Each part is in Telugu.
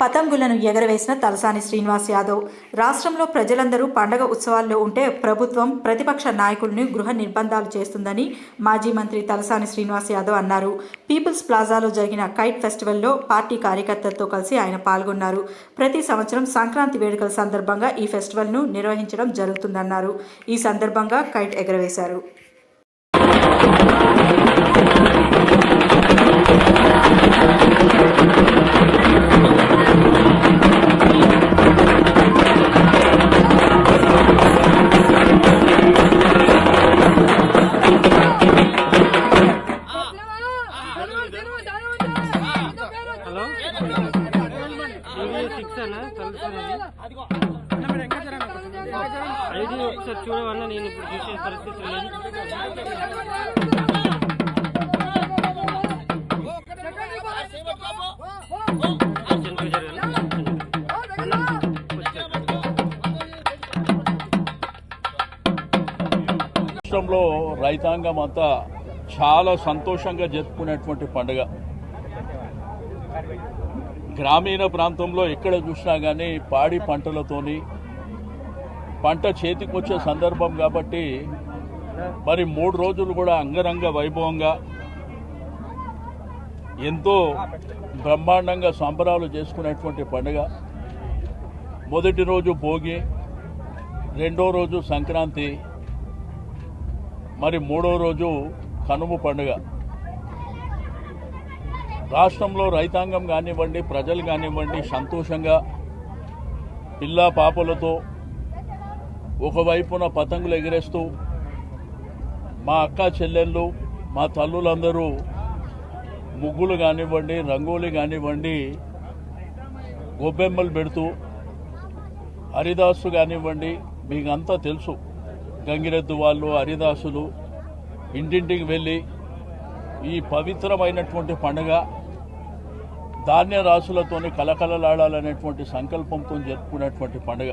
పతంగులను ఎగరవేసిన తలసాని శ్రీనివాస్ యాదవ్. రాష్ట్రంలో ప్రజలందరూ పండగ ఉత్సవాల్లో ఉంటే ప్రభుత్వం ప్రతిపక్ష నాయకుల్ని గృహ నిర్బంధాలు చేస్తుందని మాజీ మంత్రి తలసాని శ్రీనివాస్ యాదవ్ అన్నారు. పీపుల్స్ ప్లాజాలో జరిగిన కైట్ ఫెస్టివల్లో పార్టీ కార్యకర్తలతో కలిసి ఆయన పాల్గొన్నారు. ప్రతి సంవత్సరం సంక్రాంతి వేడుకల సందర్భంగా ఈ ఫెస్టివల్ను నిర్వహించడం జరుగుతుందన్నారు. ఈ సందర్భంగా కైట్ ఎగరవేశారు. హలో సిక్స్ అన్న తెలుసు ఒకసారి చూడవన్నా నేను ఇప్పుడు చూసే పరిస్థితి లేదు. రాష్ట్రంలో రైతాంగం అంతా చాలా సంతోషంగా జరుపుకునేటువంటి పండుగ. గ్రామీణ ప్రాంతంలో ఎక్కడ చూసినా కానీ పాడి పంటలతోని పంట చేతికొచ్చే సందర్భం కాబట్టి మరి మూడు రోజులు కూడా అంగరంగ వైభవంగా ఎంతో బ్రహ్మాండంగా సంబరాలు చేసుకునేటువంటి పండుగ. మొదటి రోజు భోగి రెండో రోజు సంక్రాంతి మరి మూడో రోజు కనుమ పండుగ. రాష్ట్రంలో రైతాంగం కానివ్వండి ప్రజలు కానివ్వండి సంతోషంగా పిల్ల పాపలతో ఒకవైపున పతంగులు ఎగిరేస్తూ మా అక్క చెల్లెళ్ళు మా తల్లులందరూ ముగ్గులు కానివ్వండి రంగోలి కానివ్వండి గొబ్బెమ్మలు పెడుతూ హరిదాసు కానివ్వండి మీకు అంతా తెలుసు. గంగిరెద్దు వాళ్ళు హరిదాసులు ఇంటింటికి వెళ్ళి ఈ పవిత్రమైనటువంటి పండుగ ధాన్య రాసులతోనే కలకలలాడాలనేటువంటి సంకల్పంతో జరుపుకునేటువంటి పండుగ.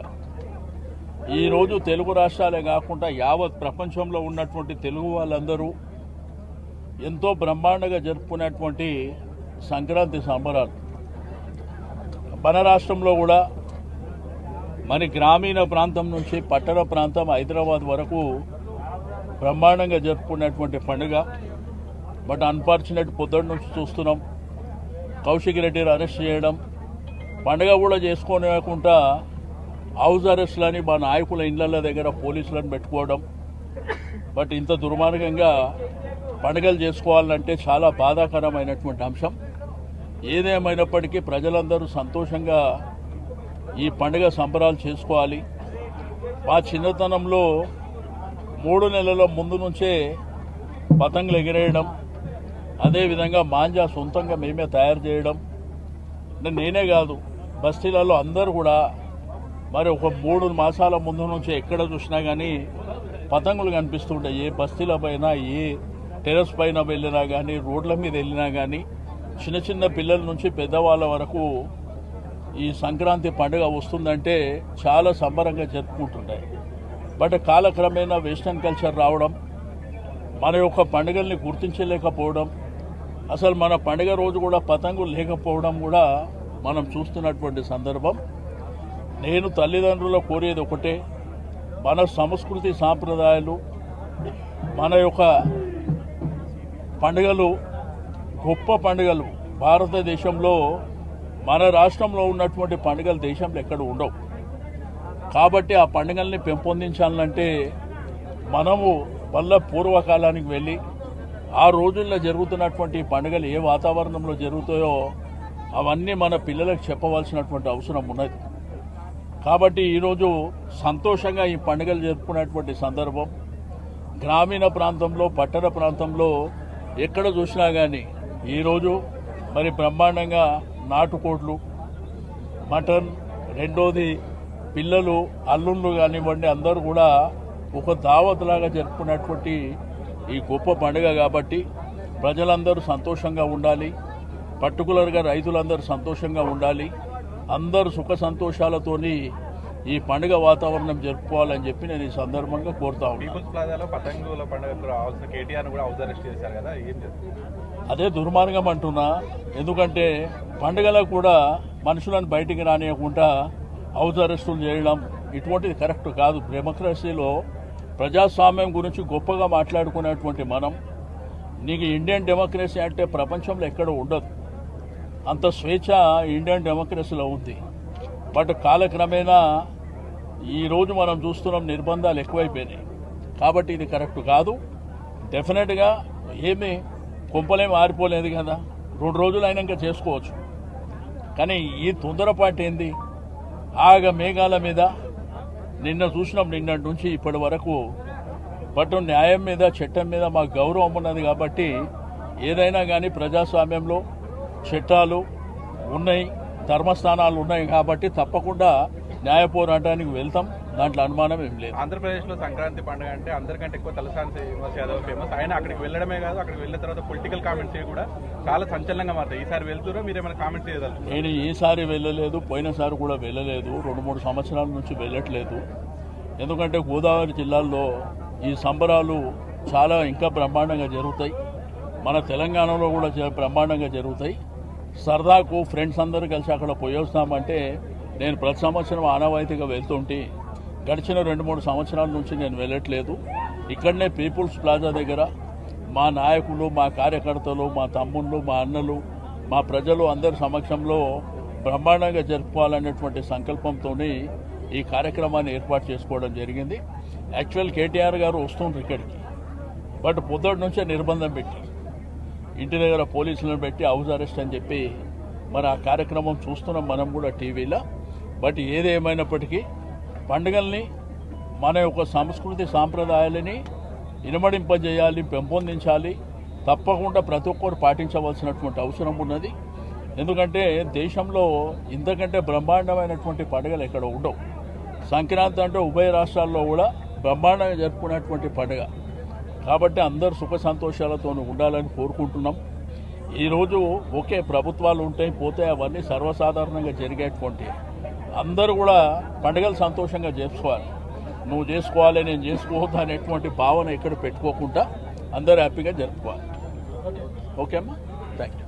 ఈరోజు తెలుగు రాష్ట్రాలే కాకుండా యావత్ ప్రపంచంలో ఉన్నటువంటి తెలుగు వాళ్ళందరూ ఎంతో బ్రహ్మాండంగా జరుపుకునేటువంటి సంక్రాంతి సంబరాలు. మన రాష్ట్రంలో కూడా మరి గ్రామీణ ప్రాంతం నుంచి పట్టణ ప్రాంతం హైదరాబాద్ వరకు బ్రహ్మాండంగా జరుపుకునేటువంటి పండుగ. బట్ అన్ఫార్చునేట్ పొద్దున్న నుంచి చూస్తున్నాం. కౌశిక్ రెడ్డిని అరెస్ట్ చేయడం పండగ కూడా చేసుకోనివ్వకుండా హౌస్ అరెస్ట్లని మా నాయకుల ఇళ్ళ దగ్గర పోలీసులను పెట్టుకోవడం. బట్ ఇంత దుర్మార్గంగా పండుగలు చేసుకోవాలంటే చాలా బాధాకరమైనటువంటి అంశం. ఏదేమైనప్పటికీ ప్రజలందరూ సంతోషంగా ఈ పండుగ సంబరాలు చేసుకోవాలి. మా చిన్నతనంలో మూడు నెలల ముందు నుంచే పతంగులు ఎగిరేయడం అదేవిధంగా మాంజా సొంతంగా మేమే తయారు చేయడం. అంటే నేనే కాదు బస్తీలలో అందరూ కూడా మరి ఒక మూడు మాసాల ముందు నుంచి ఎక్కడ చూసినా కానీ పతంగులు కనిపిస్తుంటాయి. ఏ బస్తీల పైన ఏ టెరస్ పైన వెళ్ళినా కానీ రోడ్ల మీద వెళ్ళినా కానీ చిన్న చిన్న పిల్లల నుంచి పెద్దవాళ్ళ వరకు ఈ సంక్రాంతి పండుగ వస్తుందంటే చాలా సంబరంగా జరుపుకుంటుంటాయి. బట్ కాలక్రమేణా వెస్టర్న్ కల్చర్ రావడం మన యొక్క పండుగల్ని గుర్తించలేకపోవడం అసలు మన పండుగ రోజు కూడా పతంగులు లేకపోవడం కూడా మనం చూస్తున్నటువంటి సందర్భం. నేను తల్లిదండ్రుల కోరేది ఒకటే మన సంస్కృతి సాంప్రదాయాలు మన యొక్క పండుగలు గొప్ప పండుగలు భారతదేశంలో మన రాష్ట్రంలో ఉన్నటువంటి పండుగలు దేశంలో ఎక్కడ ఉండవు. కాబట్టి ఆ పండుగల్ని పెంపొందించాలంటే మనము మళ్ళా పూర్వకాలానికి వెళ్ళి ఆ రోజుల్లో జరుగుతున్నటువంటి పండుగలు ఏ వాతావరణంలో జరుగుతాయో అవన్నీ మన పిల్లలకు చెప్పవలసినటువంటి అవసరం ఉన్నది. కాబట్టి ఈరోజు సంతోషంగా ఈ పండుగలు జరుపుకున్నటువంటి సందర్భం. గ్రామీణ ప్రాంతంలో పట్టణ ప్రాంతంలో ఎక్కడ చూసినా కానీ ఈరోజు మరి బ్రహ్మాండంగా నాటుకోట్లు మటన్ రెండోది పిల్లలు అల్లుళ్ళు కానివ్వండి అందరూ కూడా ఒక దావత్లాగా జరుపుకున్నటువంటి ఈ గొప్ప పండుగ కాబట్టి ప్రజలందరూ సంతోషంగా ఉండాలి. పర్టికులర్గా రైతులందరూ సంతోషంగా ఉండాలి. అందరూ సుఖ సంతోషాలతోని ఈ పండుగ వాతావరణం జరుపుకోవాలని చెప్పి నేను ఈ సందర్భంగా కోరుతా ఉన్నాను అదే దుర్మార్గం అంటున్నా. ఎందుకంటే పండుగలకు కూడా మనుషులను బయటికి రానియకుండా హౌస్ అరెస్టులు చేయడం ఇటువంటిది కరెక్ట్ కాదు. డెమోక్రసీలో ప్రజాస్వామ్యం గురించి గొప్పగా మాట్లాడుకునేటువంటి మనం నీకు ఇండియన్ డెమోక్రసీ అంటే ప్రపంచంలో ఎక్కడ ఉండదు. అంత స్వేచ్ఛ ఇండియన్ డెమోక్రసీలో ఉంది. బట్ కాలక్రమేణా ఈరోజు మనం చూస్తున్నాం నిర్బంధాలు ఎక్కువైపోయినాయి. కాబట్టి ఇది కరెక్ట్ కాదు. డెఫినెట్గా ఏమి కొంపలేం ఆరిపోలేదు కదా. రెండు రోజులు అయినాక చేసుకోవచ్చు. కానీ ఈ తొందరపాటు ఏంది? ఆగ మేఘాల మీద నిన్న చూసినాం నిన్నటి నుంచి ఇప్పటి వరకు బట్ న్యాయం మీద చట్టం మీద మాకు గౌరవం ఉన్నది కాబట్టి ఏదైనా కానీ ప్రజాస్వామ్యంలో చట్టాలు ఉన్నాయి ధర్మస్థానాలు ఉన్నాయి కాబట్టి తప్పకుండా న్యాయ పోరాటానికి వెళ్తాం. దాంట్లో అనుమానం ఏం లేదు. ఆంధ్రప్రదేశ్లో సంక్రాంతి పండుగ అంటే అందరికంటే ఎక్కువ తలసాని శ్రీనివాస్ యాదవ్ ఫేమస్ ఆయన అక్కడికి వెళ్ళడమే కాదు అక్కడికి వెళ్ళిన తర్వాత పొలిటికల్ కామెంట్స్ కూడా చాలా సంచలనంగా మారుతాయి. ఈసారి వెళ్తురో మీరు ఏమైనా కామెంట్స్ చేయగలరు? నేను ఈసారి వెళ్ళలేదు పోయినసారి కూడా వెళ్ళలేదు. రెండు మూడు సంవత్సరాల నుంచి వెళ్ళట్లేదు. ఎందుకంటే గోదావరి జిల్లాల్లో ఈ సంబరాలు చాలా ఇంకా బ్రహ్మాండంగా జరుగుతాయి. మన తెలంగాణలో కూడా బ్రహ్మాండంగా జరుగుతాయి. సరదాకు ఫ్రెండ్స్ అందరూ కలిసి అక్కడ పోయొస్తామంటే నేను ప్రతి సంవత్సరం ఆనవాయితీగా వెళ్తుంటే గడిచిన రెండు మూడు సంవత్సరాల నుంచి నేను వెళ్ళట్లేదు. ఇక్కడనే పీపుల్స్ ప్లాజా దగ్గర మా నాయకులు మా కార్యకర్తలు మా తమ్ముళ్ళు మా అన్నలు మా ప్రజలు అందరి సమక్షంలో బ్రహ్మాండంగా జరుపుకోవాలనేటువంటి సంకల్పంతో ఈ కార్యక్రమాన్ని ఏర్పాటు చేసుకోవడం జరిగింది. యాక్చువల్ కేటీఆర్ గారు వస్తుండ్రు ఇక్కడికి. బట్ పొద్దుటి నుంచే నిర్బంధం పెట్టారు. ఇంటి దగ్గర పోలీసులను పెట్టి హౌస్ అరెస్ట్ అని చెప్పి మరి ఆ కార్యక్రమం చూస్తున్నాం మనం కూడా టీవీలో. బట్ ఏదేమైనప్పటికీ పండుగల్ని మన యొక్క సంస్కృతి సాంప్రదాయాలని ఇనుమడింపజేయాలి పెంపొందించాలి. తప్పకుండా ప్రతి ఒక్కరు పాటించవలసినటువంటి అవసరం ఉన్నది. ఎందుకంటే దేశంలో ఇంతకంటే బ్రహ్మాండమైనటువంటి పండుగలు ఎక్కడ ఉండవు. సంక్రాంతి అంటే ఉభయ రాష్ట్రాల్లో కూడా బ్రహ్మాండంగా జరుపుకునేటువంటి పండుగ. కాబట్టి అందరూ సుఖ సంతోషాలతో ఉండాలని కోరుకుంటున్నాం. ఈరోజు ఒకే ప్రభుత్వాలు ఉంటాయి పోతే అవన్నీ సర్వసాధారణంగా జరిగేటువంటి అందరూ కూడా పండుగలు సంతోషంగా చేసుకోవాలి. నువ్వు చేసుకోవాలి నేను చేసుకోవద్దు అనేటువంటి భావన ఎక్కడ పెట్టుకోకుండా అందరూ హ్యాపీగా జరుపుకోవాలి. ఓకే అమ్మా? Thank you